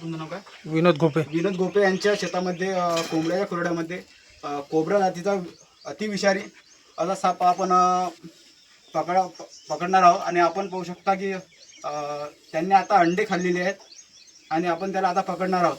तुमचं नाव काय? विनोद गोपे. विनोद गोपे यांच्या शेतामध्ये कोंबड्याच्या खुरड्यामध्ये कोबरा जातीचा अतिविषारी असा साप आपण पकडा पकडणार आहोत. आणि आपण पाहू शकता की त्यांनी आता अंडे खाल्लेले आहेत आणि आपण त्याला आता पकडणार आहोत.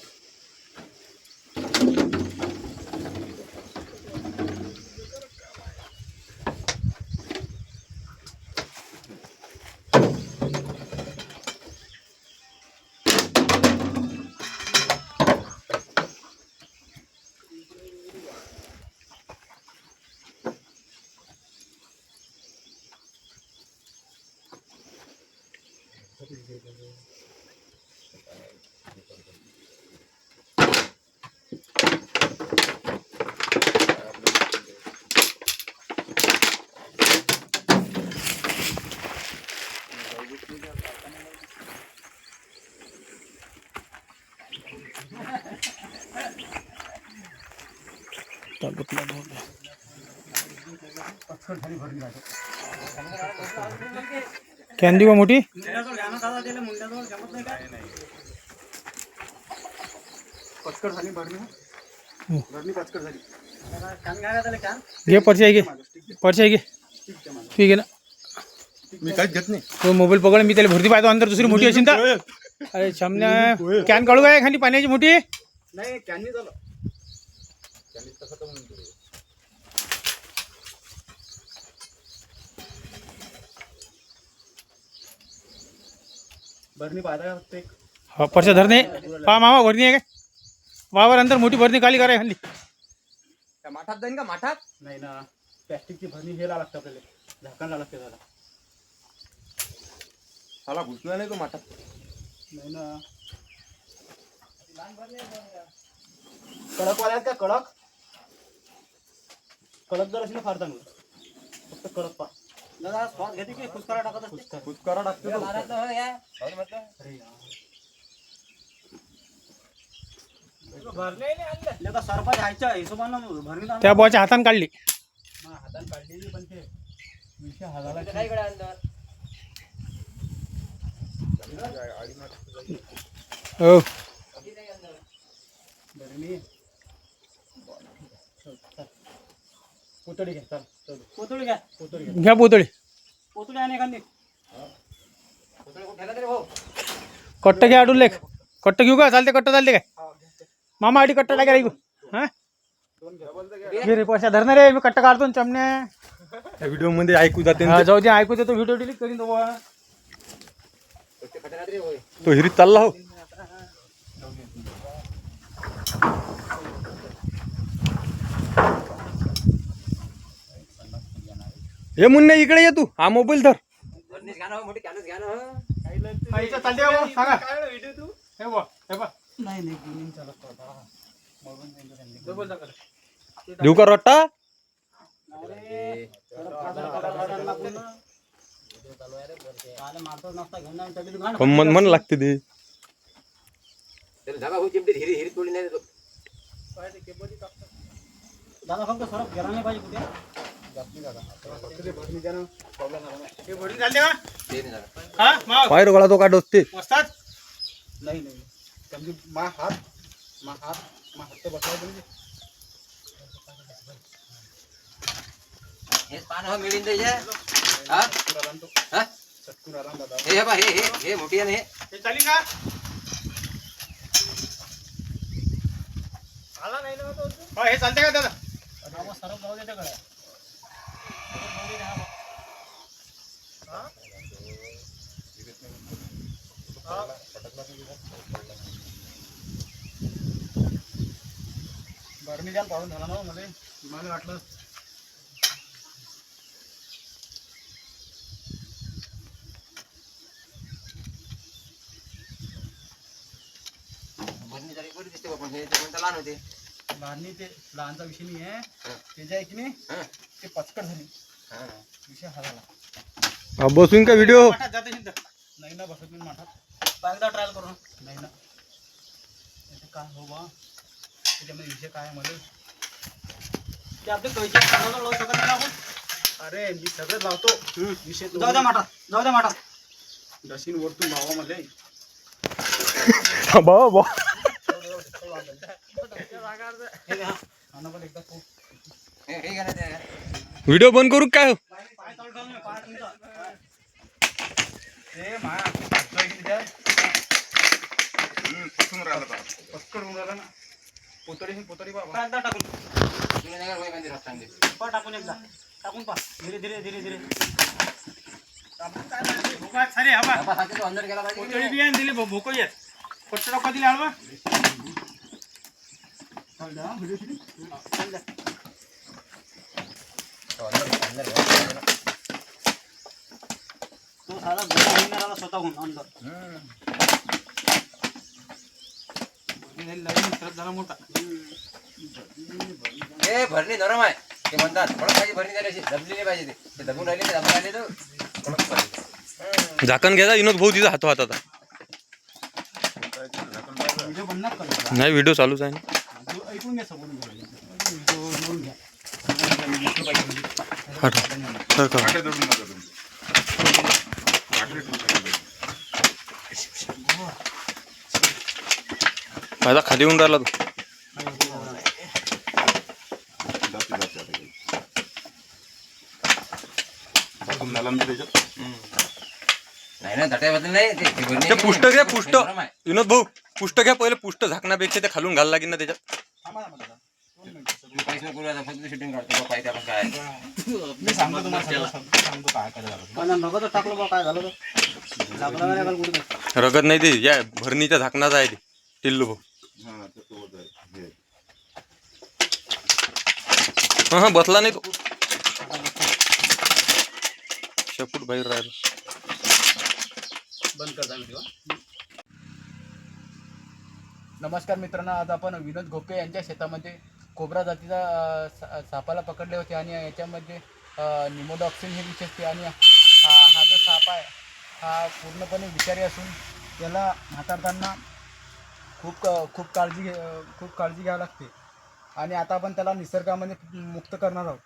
कॅन का हो. भरणी पचकड घे पर्ची आहे घे पर्ची आहे घे ठीक आहे ना? मी काहीच घेत नाही. तो मोबाईल पकड मी त्याला भरती पाहतो अंदर दुसरी मोठी असेल तर अरे छमण्या कॅन काढू काय खाली पाण्याची मोठी? नाही कॅनी झालं भरणी का हा पर्चा धरणे. पहा मामा भरणी आहे काय? वावर अंदर मोठी भरणी खाली कराय खाली. माठात जाईन का? माठात? नाही ना. प्लॅस्टिकची भरणी हे लागतं आपल्याला. झाकण लावा लागते त्याला. मला घुसणार नाही तो माठात. नाही ना. कडक वाल्यात का? कडक? कडक जर असेल ना फार चांगलं. फक्त कडक पा. दादा स्वाद घेते की फुसकारा टाकत असते? फुसकारा टाकते तो. अरे यार. सरपा घ्यायच्या हिशोबानं भरणी त्या बॉच्या हाताने काढली. हाताने काढलेली पण ते. विषय हो. भरणी पोतळी घ्या चल चल. पोतळी घ्या. पोतळी घ्या. घ्या पोतळी. पोतळी आणि एखादी. कट्ट घ्या अडून लेख. कट्ट घेऊ का? चालते कट्ट चालते काय? मामा आडी कट्ट टाका ऐकू. हा? घे रे पैसा धरणार रे मी कट्ट काढतो ना या व्हिडिओमध्ये ऐकू जाते ना हा. जाऊ दे ऐकू देतो व्हिडिओ डिलीट करीन तो बुवा. तो हिरीत चालला हो. हे मुन्ने इकडे ये तू. हा मोबाईल धर. हा, हे हे. देऊ का रट्टा. मन मन लागते ते. दादा फक्त सरप गेला नाही पाहिजे कुठे? नाही हे भरून का हा माव पाय रोगाला तो का डोसते मस्तात नाही नाही मा हात मा हात मा हात तर बसला म्हणजे हेच पान हो मिळून द्यायचे हा तो हा दादा हे हे बा हे हे हे मोठी आहे ना हे हे चालेल का हो, हे चालते का दादा सर्व जाऊ देते भरणी जाम पाडून झाला ना मला मला वाटलं बरी दिसते हे म्हणता लहान होते? लहाननी ते लहानचा विषय नाही आहे ते जे आहे की नाही. ते पचकट झाली. हा. हा बसून का व्हिडिओ. नाही ना बसत मी माठात। एकदा ट्रायल करू। नाही ना। काय हो बा त्याच्यामध्ये विषय काय मध्ये ते आपले पैसे लावू शकत नाही आपण अरे मी सगळं लावतो विषय जाऊ द्या माठात जाऊ द्या माठात। डशीन वरतून भावामध्ये ते. व्हिडिओ बंद करू काय होऊन राहिलं ना. पोतडी पोतडी बाबा नाही टाकून एकदा टाकून पा धीरे धीरे धीरे धीरे सारे हवा डबा सारखा तो पाहिजे दिले भोको येत कोट्ट दिले हळवा तो साधा स्वतःहून अंदर झाला मोठा हे भरणी नरम आहे ते म्हणतात कडक पाहिजे भरणी झाली अशी दबली नाही पाहिजे ते. ते दबून राहिले ते दबून राहिले तर पाहिजे. झाकण घ्यायचा विनोद भाऊ तिचा हात हातात. नाही व्हिडिओ चालूच आहे ऐकून घ्या समोरून घ्या. व्हिडिओ नोंद घ्या. माझा खाली येऊन राहिला तू ते पुष्ट? घ्या पुष्ट. विनोद भाऊ पुष्ट घ्या पहिले पुष्ट झाकण्यापेक्षा ते खालून घाल लागेल ना त्याच्यात काहीच नको करू आता फक्त शूटिंग काढतो पाहिजे आपण काय. मी सांगतो तुम्हाला सांगतो काय काय झालं. नगद टाकलं बा काय झालं तर. लागला नाही लागला कुठे? रगत नाही ते या भरणीच्या झाकणाचा आहे ते टिल्लू भाऊ. हा हा. बसला नाही तो. शेपूट बाहेर राहिला. बंद करता व्हिडिओ नमस्कार मित्रांनो आज आपण विनोद घोके यांच्या शेतामध्ये कोबरा जातीचा सा- सापाला पकडले होते आणि याच्यामध्ये निमोडॉक्सिन हे विष असते आणि हा हा जो साप आहे हा पूर्णपणे विषारी असून त्याला हाताळताना खूप खूप काळजी घे खूप काळजी घ्यावी लागते. आणि आता आपण त्याला निसर्गामध्ये मुक्त करणार आहोत.